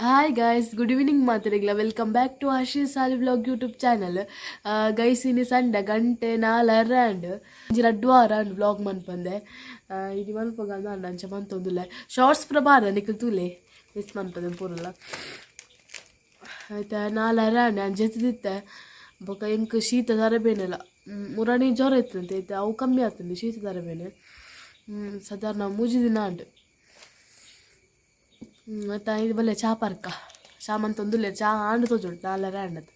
Hi guys good evening ಮಾತಾಡಿಲ್ಲ welcome back to Ashish ಸಾಲಿ blog YouTube channel guys ಇನಿ Sunday ಗಂಟೆ ನಾಲ್ಕರ ಆ್ಯಂಡ್ ಒಂಜಿ ರಡ್ಡು ವ್ಲಾಗ್ ಮನ್ಪಂದೆ ಇದು ಮನ್ಪಗ ಅಂಡ ಅಂಚ ಮಂತೊಂದುಲ್ಲ ಶಾರ್ಟ್ಸ್ ಪ್ರಭಾರ ನಿಖಲ್ ತೂಲೆ ಮಿಸ್ ಮನ್ಪದೆ ಪೂರಲ್ಲ ಆಯ್ತಾ ನಾಲ್ಕರ ಆ್ಯಂಡ್ ತಿತ್ತ ಬೊಕ ಎಂಕ್ ಶೀತ ತರಬೇನೆಲ್ಲ ಮುರಾಣಿ ಜ್ವರ ಇತ್ತಂತೆ ಐತೆ ಅವು ಕಮ್ಮಿ ಆಗ್ತಂತೆ ಶೀತ ತರಬೇನೆ ಸಾಧಾರಣ ಮೂಜಿ ದಿನ ಅಂಡ್ ಮತ್ತು ಇದು ಬಲ್ಲೆ ಚಾಪರ್ಕ ಶಾಮಂತ ಒಂದುಲ್ಲೆ ಚಾ ಆಂಡು ತೋಜುಂಡು ನಾಲರ ಆಂಡದು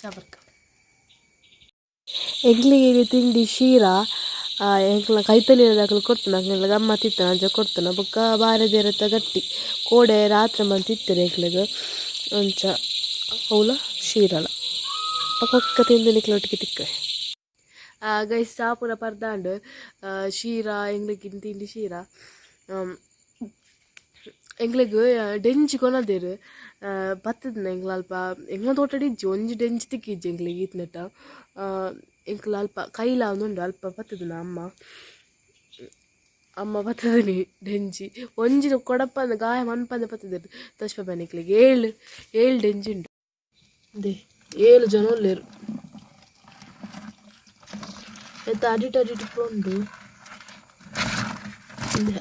ಚಾಪರ್ಕ ಎಂಕ್ಲಿಗೆ ಇದು ತಿಂಡಿ ಶೀರ ಎಂಕ್ಲ ಕೈತಲಿ ದಾಖಲು ಕೊಡ್ತಾನೆ ಅಂಕ್ಲೆಲ್ಲ ಗಮ್ಮತ್ ಇತ್ತಾನ ಅಂಚ ಕೊಡ್ತಾನೆ. ಬೊಕ್ಕ ಬಾರದೆ ಇರತ್ತ ಗಟ್ಟಿ. ಕೋಡೆ ರಾತ್ರಿ ಮಂತ್ ಇತ್ತಾರೆ ಎಂಕ್ಲೆಗ್ ಅಂಚ ಅವಲ ಶೀರಲ ಪಕ್ಕ ತಿಂದು ನಿಕ್ಲೊಟ್ಟಿಗೆ ತಿಕ್ಕ ಗೈಸ್ ಚಾಪುರ ಪರ್ದಾಂಡ್. ಶೀರ ಎಂಗ್ಲಿಗಿನ ತಿಂಡಿ ಶೀರ. ಎಂಗ್ಲೆಗ್ ಡೆಂಜಿ ಕೊನದೇರು ಬತ್ತದ ಎಂಗ್ಲ ಅಲ್ಪ ಎಂಗ್ಲ ತೋಟಡಿ ಇಜ್ಜಿ ಒಂಜಿ ಡೆಂಜಿ ತಿಕ್ಕಿಜ್ಜಿ ಎಂಗ್ಲಿಗೆ ಈತ್ನೆಟ கையில் ಅಲ್ಪ அல்பா ಅಲ್ಪ ಬತ್ತದ ಅಮ್ಮ ಅಮ್ಮ ಬತ್ತದನಿ ಡೆಂಜಿ ಒಂಜಿ ಕೊಡಪ್ಪಂದ ಗಾಯ ಮನ್ಪಂದ ಬತ್ತದ ತಶ್ಪ ಬನಿಕ್ಲಿಗೆ ಏಳು ಏಳು ಡೆಂಜಿ ಉಂಡು ಅದೇ ಏಳು ಜನ ಉಲ್ಲೇರು ಆಯ್ತು ಅಡಿಟ್ ಅಡಿಟ್ ಉಂಡು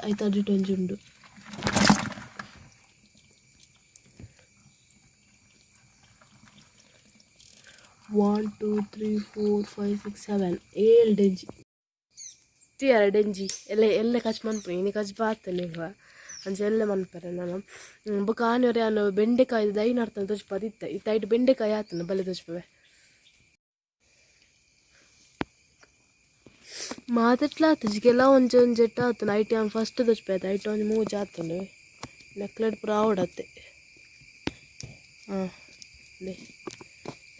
ಆಯ್ತು ಅಡಿಟ್ ಒಂಜಿ ಉಂಡು one two three four five six seven ಏಳು ಡೆಂಜಿ. ತಿಯರ ಡೆಂಜಿ. ಎಲ್ಲ ಎಲ್ಲ ಕಚ್ ಮನ್ಪುರಿ ಇನ್ನು ಕಚ್ ಬಾತನೆ ಈಗ ಅಂಚ ಎಲ್ಲ ಮನ್ಪರೆ ನಾನು. ಬೊಕ ಆನೆಯವ್ರೆ ನಾನು ಬೆಂಡೆಕಾಯಿ ದೈ ನಡ್ತಾನೆ ತೋಚ್ಪ ಅದಿತ್ತ ಇತ್ತ. ಐಟ್ ಬೆಂಡೆಕಾಯಿ ಆತನ ಬಲೆ ತೋಚ್ಪವೆ ಮಾತಟ್ಲ ತಜ್ಗೆಲ್ಲ ಒಂಜಿ ಒಂಜಿ ಎಟ್ಟ ಆತನ. ಐಟಿ ಅವ್ನು ಫಸ್ಟ್ ತೋಚ್ಪ ಐಟಿ ಒಂದು ಮೂಜಿ ಆತನು. ನೆಕ್ಲೆಟ್ ಪೂರ ಆವಡತ್ತೆ ಹಾಂ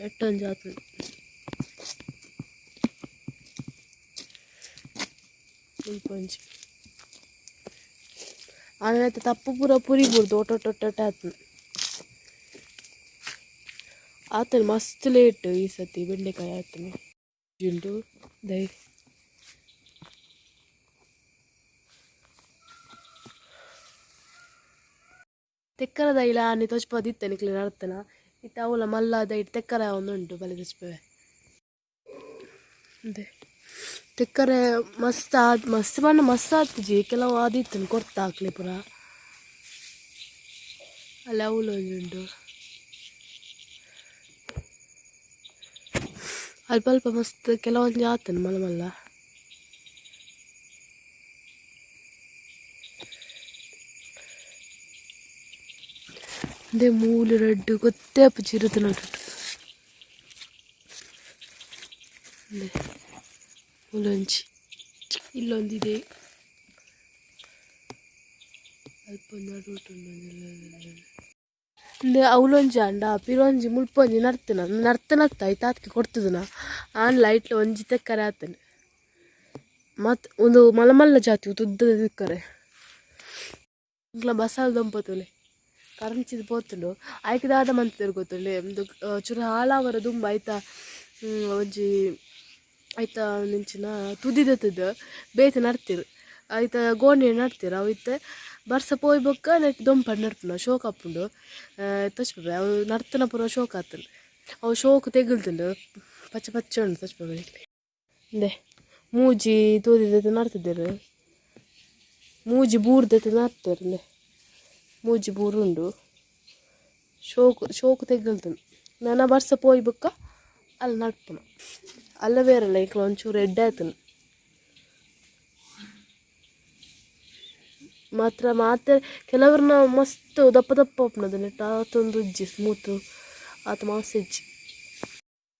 ಎಟ್ಟೊಂಜಿ ಆತನು ಒಂಜಿ ಆಮೇಲೆ ತಪ್ಪು ಪೂರ ಪುರಿಬುಡ್ದು ಒಟ್ಟೊಟ್ಟೊಟ್ಟೊಟ್ಟ ಆತನ. ಆತನ ಮಸ್ತ್ ಲೇಟ್ ಈ ಸತಿ ಬೆಂಡೆಕಾಯಿ ಆತನ. ಜಿಲ್ಡು ದೈ. ತೆಕ್ಕರ ದೈಲ ಆನೆ ತೊಚ್ಪದಿತ್ತೆ ನಿಕ್ಲಿ ನಡ್ತನ ಇತ್ತ ಅವಲ ಮಲ್ಲ ದೈಟ್ ತೆಕ್ಕರ ಒಂದುಂಟು ಬಲೆ ತೊಚ್ಪವೆ ಅದೇ. ತೆಕ್ಕರೆ ಮಸ್ತ್ ಆದ್, ಮಸ್ತ್ ಬಣ್ಣ ಮಸ್ತ್ ಆತ್ಜಿ ಕೆಲವು ಆದಿತ್ತು ಕೊರ್ತ ಪುರ. ಅಲ್ಲ ಅವಳು ಒಂದುಂಟು ಅಲ್ಪ ಅಲ್ಪ ಮಸ್ತ್, ಕೆಲವೊಂದು ಆತನು ಮಲ್ಲ ಮಲ್ಲ ಅದೇ ಮೂಲು ರಡ್ಡು ಗೊತ್ತೇ ಅಪ್ಪ ಚಿರುತು ನೋಡ್ರಿ ಅದೇ ಮೂಲೊಂಜಿ ಇಲ್ಲೊಂದಿದೆ ಅಲ್ಪ ಅಂದೆ ಅವಲೊಂಜಿ ಅಂಡ ಪಿರೊಂಜಿ ಮುಳ್ಪೊಂಜಿ ನರ್ತನ ನರ್ತನತ್ತ ಆಯ್ತು ಆತ್ಕೆ ಕೊಡ್ತದನ ಆನ್ ಲೈಟ್ಲ ಒಂಜಿ ತೆಕ್ಕರೆ ಆತನೆ ಮತ್ತು ಒಂದು ಮಲಮಲ್ಲ ಜಾತಿ ತುದ್ದದ ಕರೆ ಬಸಾಲ್ ಬಸಾಲ ದಂಪತುಲೆ ಕರಂಚಿದ ಪೋತುಂಡು ಆಯ್ಕೆದಾದ ಮಂತರು ಗೊತ್ತುಂಡೆ ಒಂದು ಚೂರು ಹಾಳಾವರ ದುಂಬ ಆಯ್ತಾ ಒಂಜಿ ಆಯ್ತಾ ನಿಂಚಿನ ತುದಿದತ್ತದ, ಬೇತೆ ನಡ್ತಿರು. ಆಯ್ತಾ ಗೋಣಿ ನಡ್ತಿರು ಅವು ಬರ್ಸ ಪೋಯ್ ಬೊಕ್ಕ ನೆಟ್ ದೊಂಪಡ್ ನಡ್ಪುನ ಶೋಕ್ ಅಪ್ಪುಂಡು. ತಚ್ಪೆ ಅವು ನರ್ತನ ಪೂರ ಶೋಕ್ ಆತನು ಅವು ಶೋಕ್ ತೆಗಿಲ್ತುಂಡು ಪಚ್ಚ ಪಚ್ಚ ಉಂಡು ತಚ್ಪೆ ಇಂದೆ ಮೂಜಿ ತೂದಿದತ್ತೆ ನಡ್ತಿದ್ದೇರು. ಮೂಜಿ ಬೂರ್ದತ್ತೆ ನಡ್ತಾರೆ ಮೂಜಿ ಬೂರುಂಡು. ಶೋಕು ಶೋಕು ತೆಗಲ್ತನು ನನ್ನ ಬರ್ಸ ಪೋಯ್ ಬುಕ್ಕ ಅಲ್ಲಿ ನಡ್ಪುನ ಅಲ್ಲ ಬೇರಲ್ಲ ಈಗ ಒಂಚೂರು ಎಡ್ಡೆ ಆಯ್ತನು. ಮಾತ್ರ ಮಾತ್ರ ಕೆಲವ್ರನ್ನ ಮಸ್ತ್ ದಪ್ಪ ದಪ್ಪ ಒಪ್ಪನದು ನೆಟ್ ಆತೊಂದು ಉಜ್ಜಿ, ಸ್ಮೂತು, ಆತ ಮಾಸ ಇಜ್ಜಿ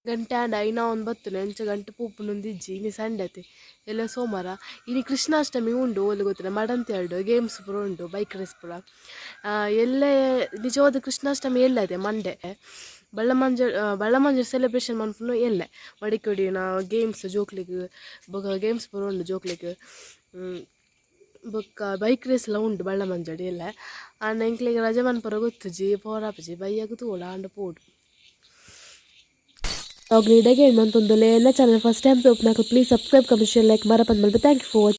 ಗಂಟೆ ಆಂಡ ಐನ ಒಂದು ಬತ್ತುನೆ ಎಂಚ ಗಂಟೆ ಪೂಪುನೊಂದು ಇಜ್ಜಿ ಇನಿ ಸಂಡೆ ಐತೆ ಎಲ್ಲ ಸೋಮವಾರ, ಇನಿ ಕೃಷ್ಣಾಷ್ಟಮಿ ಉಂಡು, ಓಲಿ ಗೊತ್ತಿಲ್ಲ ಮಡಂತ ಎರಡು ಗೇಮ್ಸ್ ಪೂರ ಉಂಡು ಬೈಕ್ ರೇಸ್ ಪೂರ. ಎಲ್ಲ ನಿಜವಾದ ಕೃಷ್ಣಾಷ್ಟಮಿ ಎಲ್ಲದೆ? ಮಂಡೆ ಬಳ್ಳಮಂಜ ಬಳ್ಳಮಂಜ ಸೆಲೆಬ್ರೇಷನ್ ಮನ್ಪುನು ಎಲ್ಲೆ? ನಾ ಗೇಮ್ಸ್ ಜೋಕ್ಲಿಗ್ ಬೊಕ ಗೇಮ್ಸ್ ಪೂರ ಉಂಡು ಜೋಕ್ಲಿಗ್ ಬೊಕ್ಕ ಬೈಕ್ ರೇಸ್ ಎಲ್ಲ ಉಂಡು ಬಳ್ಳಮಂಜಡಿ ಎಲ್ಲ. ಆಂಡ ಎಂಕ್ಲೆಗ್ ರಜೆ ಮನ್ಪುರ ಗೊತ್ತುಜಿ ಪೋರಾಪಜಿ ಬೈಯಾಗ ತೋಳ, ಆಂಡ ಪೋಡು. ಅವಾಗ ನೀಡಾಗೆ ಮಂತೊಂದು ಎಲ್ಲ ಚಾನಲ್ ಫಸ್ಟ್ ಟೈಮ್ ಓಪನ್ ಹಾಕಿ ಪ್ಲೀಸ್ ಸಬ್ಸ್ಕ್ರೈಬ್ ಕಮಿಷನ್ ಲೈಕ್ ಮರಪಂದ್ ಮಲ್ಪೆ ಥ್ಯಾಂಕ್ ಯು ಫಾರ್